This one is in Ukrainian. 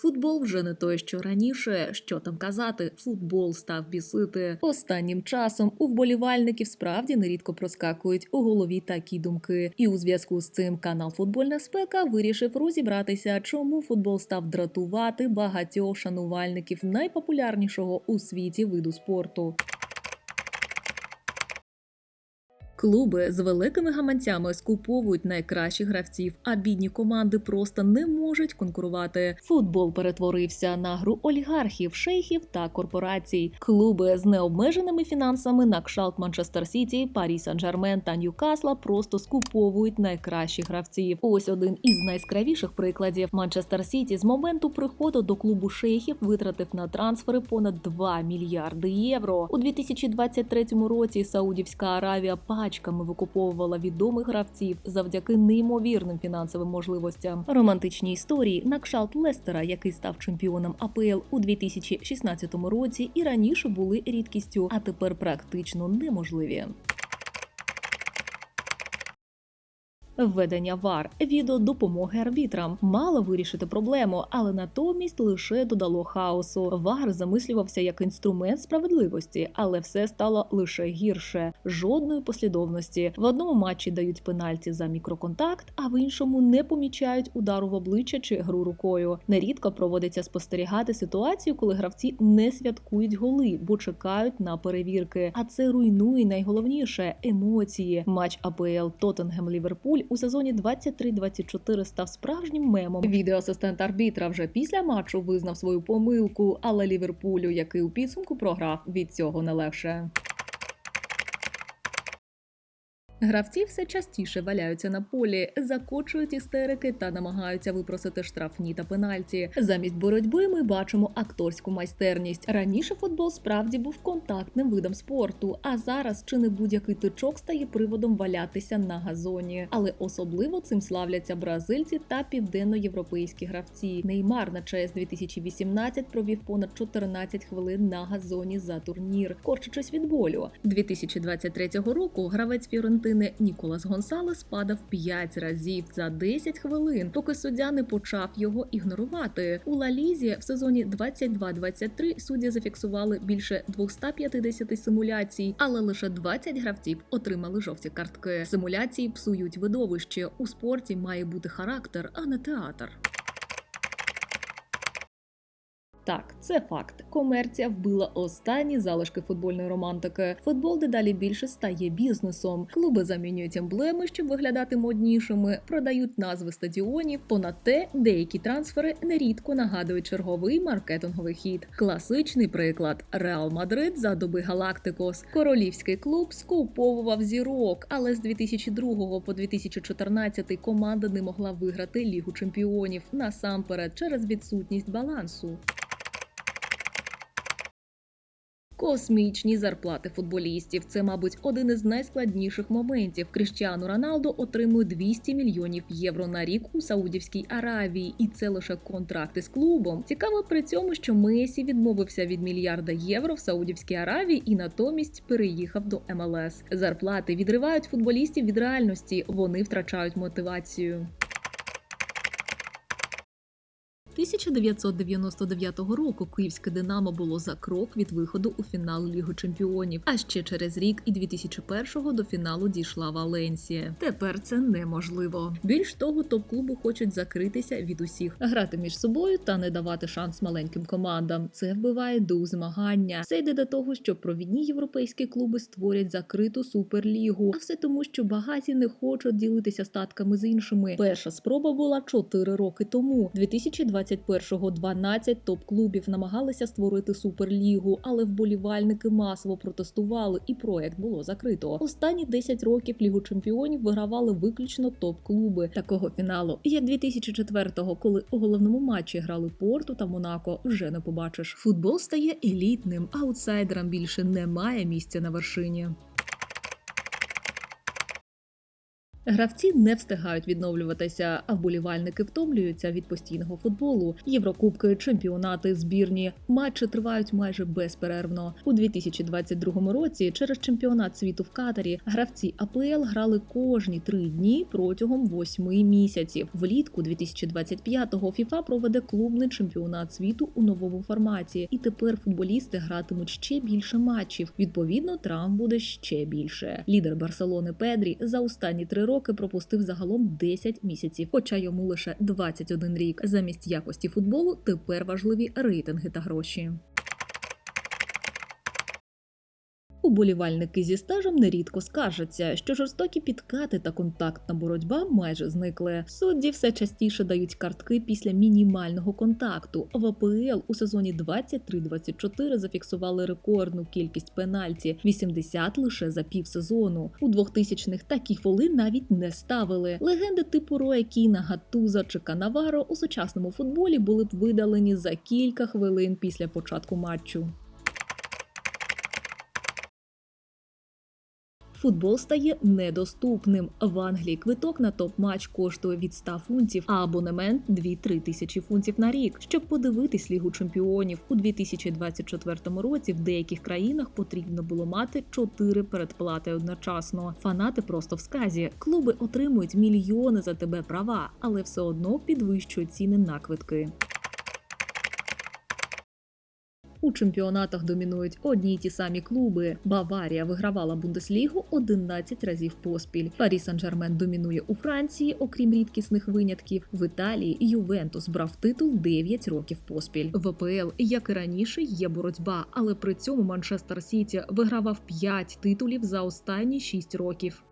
Футбол вже не той, що раніше. Що там казати, футбол став бісити. Останнім часом у вболівальників справді нерідко проскакують у голові такі думки. І у зв'язку з цим канал Футбольна спека вирішив розібратися, чому футбол став дратувати багатьох шанувальників найпопулярнішого у світі виду спорту. Клуби з великими гаманцями скуповують найкращих гравців, а бідні команди просто не можуть конкурувати. Футбол перетворився на гру олігархів, шейхів та корпорацій. Клуби з необмеженими фінансами на кшалт Манчестер Сіті, Парі Сан-Жермен та Ньюкасла просто скуповують найкращих гравців. Ось один із найскравіших прикладів. Манчестер Сіті з моменту приходу до клубу шейхів витратив на трансфери понад 2 мільярди євро. У 2023 році Саудівська Аравія пачками викуповувала відомих гравців завдяки неймовірним фінансовим можливостям. Романтичні історії на кшалт Лестера, який став чемпіоном АПЛ у 2016 році, і раніше були рідкістю, а тепер практично неможливі. Введення ВАР відео допомоги арбітрам мало вирішити проблему, але натомість лише додало хаосу. ВАР замислювався як інструмент справедливості, але все стало лише гірше. Жодної послідовності. В одному матчі дають пенальті за мікроконтакт, а в іншому не помічають удару в обличчя чи гру рукою. Нерідко проводиться спостерігати ситуацію, коли гравці не святкують голи, бо чекають на перевірки. А це руйнує найголовніше емоції. Матч АПЛ Тоттенгем Ліверпуль у сезоні 23-24 став справжнім мемом. Відеоасистент арбітра вже після матчу визнав свою помилку, але Ліверпулю, який у підсумку програв, від цього не легше. Гравці все частіше валяються на полі, закочують істерики та намагаються випросити штрафні та пенальті. Замість боротьби ми бачимо акторську майстерність. Раніше футбол справді був контактним видом спорту, а зараз чи не будь-який тичок стає приводом валятися на газоні. Але особливо цим славляться бразильці та південноєвропейські гравці. Неймар на ЧС 2018 провів понад 14 хвилин на газоні за турнір, корчачись від болю. 2023 року гравець Фіорентини Ніколас Гонсалес падав 5 разів за 10 хвилин, поки суддя не почав його ігнорувати. У Лалізі в сезоні 22-23 судді зафіксували більше 250 симуляцій, але лише 20 гравців отримали жовті картки. Симуляції псують видовище. У спорті має бути характер, а не театр. Так, це факт. Комерція вбила останні залишки футбольної романтики. Футбол дедалі більше стає бізнесом. Клуби замінюють емблеми, щоб виглядати моднішими, продають назви стадіонів. Понад те, деякі трансфери нерідко нагадують черговий маркетинговий хід. Класичний приклад: Реал Мадрид за доби Галактикос. Королівський клуб скуповував зірок, але з 2002 по 2014 команда не могла виграти Лігу чемпіонів насамперед через відсутність балансу. Космічні зарплати футболістів. Це, мабуть, один із найскладніших моментів. Кріштіану Роналдо отримує 200 мільйонів євро на рік у Саудівській Аравії, і це лише контракти з клубом. Цікаво при цьому, що Месі відмовився від мільярда євро в Саудівській Аравії і натомість переїхав до МЛС. Зарплати відривають футболістів від реальності. Вони втрачають мотивацію. 1999 року київське Динамо було за крок від виходу у фінал Ліги Чемпіонів. А ще через рік і 2001-го до фіналу дійшла Валенсія. Тепер це неможливо. Більш того, топ-клуби хочуть закритися від усіх, грати між собою та не давати шанс маленьким командам. Це вбиває дух змагання. Це йде до того, що провідні європейські клуби створять закриту суперлігу. А все тому, що багаті не хочуть ділитися статками з іншими. Перша спроба була 4 роки тому. 2020 21-го 12 топ-клубів намагалися створити суперлігу, але вболівальники масово протестували, і проект було закрито. Останні 10 років Лігу чемпіонів вигравали виключно топ-клуби. Такого фіналу, як 2004-го, коли у головному матчі грали Порту та Монако, вже не побачиш. Футбол стає елітним, аутсайдерам більше немає місця на вершині. Гравці не встигають відновлюватися, а вболівальники втомлюються від постійного футболу. Єврокубки, чемпіонати, збірні матчі тривають майже безперервно. У 2022 році через чемпіонат світу в Катарі гравці АПЛ грали кожні три дні протягом восьми місяців. Влітку 2025-го ФІФА проведе клубний чемпіонат світу у новому форматі, і тепер футболісти гратимуть ще більше матчів. Відповідно, травм буде ще більше. Лідер Барселони Педрі за останні три роки пропустив загалом 10 місяців, хоча йому лише 21 рік. Замість якості футболу тепер важливі рейтинги та гроші. Уболівальники зі стажем нерідко скаржаться, що жорстокі підкати та контактна боротьба майже зникли. Судді все частіше дають картки після мінімального контакту. В АПЛ у сезоні 23-24 зафіксували рекордну кількість пенальті 80 лише за півсезону. У 2000-х такі фоли навіть не ставили. Легенди типу Роя Кіна, Гатуза чи Канаваро у сучасному футболі були б видалені за кілька хвилин після початку матчу. Футбол стає недоступним. В Англії квиток на топ-матч коштує від 100 фунтів, а абонемент 2-3 тисячі фунтів на рік. Щоб подивитись Лігу чемпіонів у 2024 році, в деяких країнах потрібно було мати 4 передплати одночасно. Фанати просто в сказі. Клуби отримують мільйони за тебе права, але все одно підвищують ціни на квитки. У чемпіонатах домінують одні й ті самі клуби. Баварія вигравала Бундеслігу 11 разів поспіль. Парі Сан-Жермен домінує у Франції, окрім рідкісних винятків. В Італії Ювентус брав титул 9 років поспіль. В АПЛ, як і раніше, є боротьба, але при цьому Манчестер Сіті вигравав 5 титулів за останні 6 років.